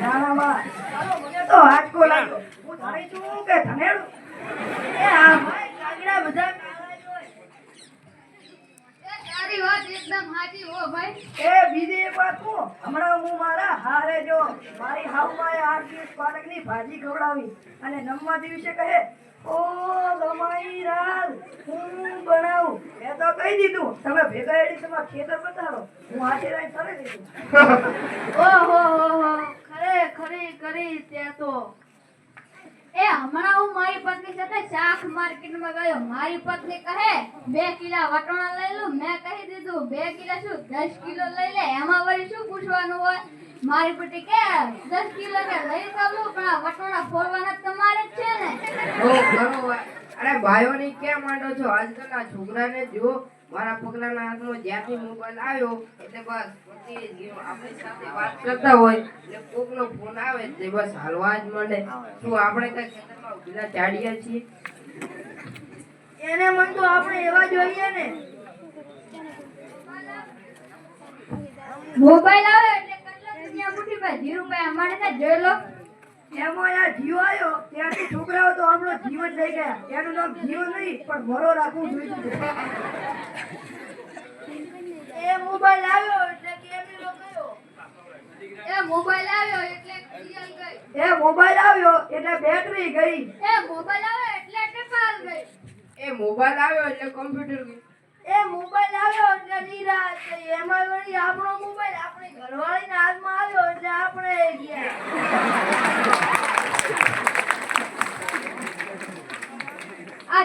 જાણામાં ચાલો તો હાચકો લાગ્યો. હું ધણી છું કે ધનેડું એ આ ભાઈ કાગડા બધા કાગડા જ હોય. તારી વાત એકદમ સાચી હો ભાઈ. એ બીજી એક વાત કહું હમણાં હું મારા હારે જો મારી હાઉમાં આઠ દિવસ પાલકની ભાજી ખવડાવી અને નવમા દિવસે કહે ઓ લમાઈ રાલ હું બનાવું. મેં તો કહી દીધું તમે ભેગા એડી તમારા ખેતર બતાડો હું હાથે રાઈ તરે દીધું. ઓહો હો હો. ખરે ખરી તો એ હમણાં હું મારી પત્ની સાથે શાક માર્કેટમાં ગયો. મારી પત્ની કહે, બે કિલા વટોણા લઈ લે. એમાં શું પૂછવાનું હોય? મારી પતિ કે દસ કિલો કે લઈ તો પણ આ વટોણા ફોડવાના તમારે જ છે ને. અરે ભાઈઓની કેમ માંડો છો? આજકાલના છોકરાને જો મારા પગલાના હાથમાં જ્યાંથી મોબાઈલ આવ્યો એટલે બસ પતી આપણી સાથે વાત કરતા હોય એટલે કોકનો ફોન આવે એટલે બસ હાલવા જ માંડે. શું આપણે કઈ ખેતરમાં ઉભેલા ચાડીએ છીએ? એને મન તો આપણે એવા જોઈએ ને. મોબાઈલ આવે એટલે કેટલા દુનિયા મુઠ્ઠીમાં ધીરુભાઈ અમારે ને જોઈ લો. એમાં આ જીવ આવ્યો ત્યાંથી છોકરાઓ તો હમણાં જીવ જ લઈ ગયા. એનું નામ જીવ નહીં પણ મરો રાખવું જોઈએ એ મોબાઈલ આવ્યો એટલે કેમેરો ગયો એ મોબાઈલ આવ્યો એટલે સિરિયલ ગઈ. એ મોબાઈલ આવ્યો એટલે બેટરી ગઈ. એ મોબાઈલ આવ્યો એટલે ટપાલ ગઈ. એ મોબાઈલ આવ્યો એટલે કોમ્પ્યુટર ગયું. એ મોબાઈલ આવ્યો એટલે નિરાશ થઈ એમાં વળી આપણો મોબાઈલ આપણી ઘરવાળીના હાથમાં આવ્યો એટલે આપણે ગયા આ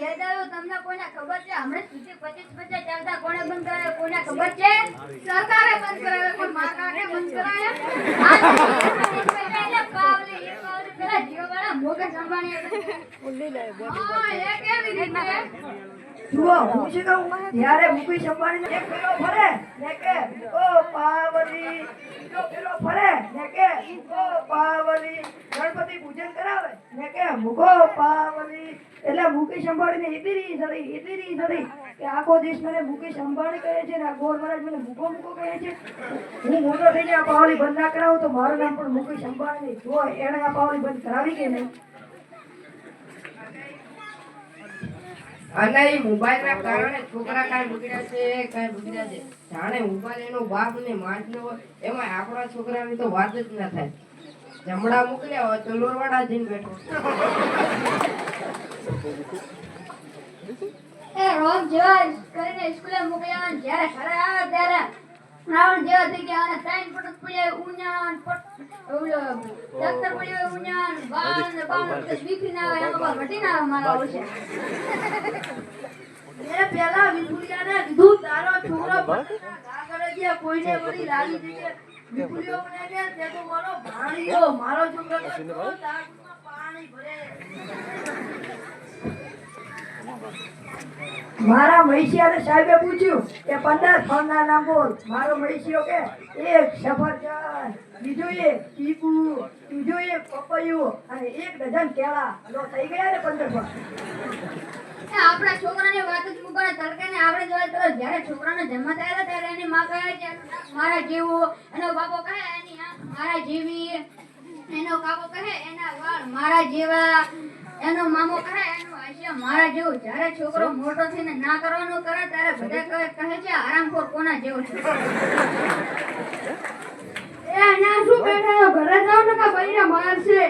પરથી તમને કોને ખબર છે? હમણાં સુધી પચીસ પચાસ ચાલતા કોણે બંધ કરાયો કોને ખબર છે? સરકારે બંધ કરાયો માર્કેટે બંધ કરાયો પાવલી એ પાવલી પેલા જીઓ વાળા મોગસ અંબાણી હા એ કેવી રીતે? ગણપતિ પૂજન કરાવે, ને પાવલી. એટલે મુકેશ અંબાણીને એટલી રીસ ચડી એટલી રીસ ચડી કે આખો દેશ મને મુકેશ અંબાણી કહે છે ને મહારાજ મને મૂકો મૂકો કહે છે. હું મોટો થઈને આ પાવલી બંધ ના કરાવું તો મારું નામ પણ મુકેશ અંબાણી જો એણે આ પાવલી બંધ કરાવી કે નહીં? અને એ મોબાઈલ ના કારણે છોકરા કાંઈ બગડ્યા છે, કાંઈ બગડ્યા છે. જાણે મોબાઈલ એનો બાપ ને માંડ્યો એમાં આપણા છોકરાની તો વાત જ ના થાય. જમણા મોકલ્યા હોય તો લોરવાડા જઈને બેઠો. એ રોજ જેવા કરીને સ્કૂલે મોકલ્યા જ્યારે ઘરે આવે ત્યારે રાવણ જેવા થઈ ગયા અને ત્રણ પટક પડ્યા ઓલો દફતર પડ્યો ઉኛન બાણ ને એટલે બીખી ના આવે એમાં ઘટી ના આવે મારા ઓળશે મેં પેલા વિપુલિયાને કીધું તારો છોકરો ભણેલા કાગળિયા કોઈને વળી લાગી જશે વિપુલિયો મને કે તે તો મારો ભાણિયો મારો છોકરો પાણી ભરે. મારા મહીસિયાને સાહેબે પૂછ્યું કે, પંદર ફળના નામ બોલ મારો મહિષિયો કે? એક સફરજન, બીજું એક ચીકુ બીજું એક પપૈયું અને એક ડઝન કેળા. લો, થઈ ગયા ને પંદર ફળ? એ આપણા છોકરાની વાત જ મૂકવાને ને તડકે ને આપણે જોવા તો જ્યારે છોકરાને જન્મ થાય ત્યારે એની માં કહે છે મારા જેવું. એનો બાપો કહે, એની મારા જેવી. એનો કાકો કહે, એના વાળ મારા જેવા. એનો મામો કહે એનો આશિયા મારા જેવો. જ્યારે છોકરો મોટો થઈને ના કરવાનો કરે ત્યારે બધા કહે છે આરામખોર કોના જેવો છે? એ અહીંયા શું બેઠા ઘરે જાવ ને કે ભાઈને મારશે?